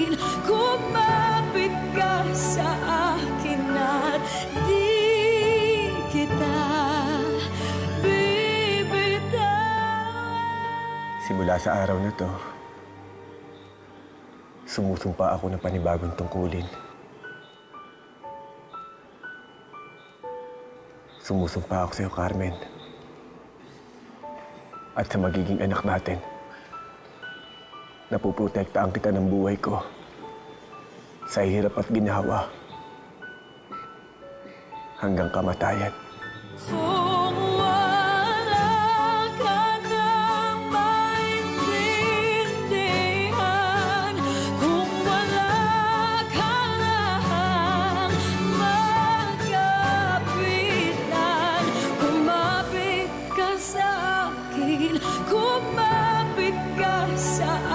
dahil kumapit ka sa akin at di kita bibitawan. Simula sa araw na to, sumusumpa ako ng panibagong tungkulin. Sumusumpa ako sa'yo, Carmen. At sa magiging anak natin. Napoprotektaan kita ng buhay ko. Sa hirap at ginawa. Hanggang kamatayan. Kung wala ka maintindihan, kung wala ka ng magkapitan, kumapit ka sa akin, kumapit ka sa akin.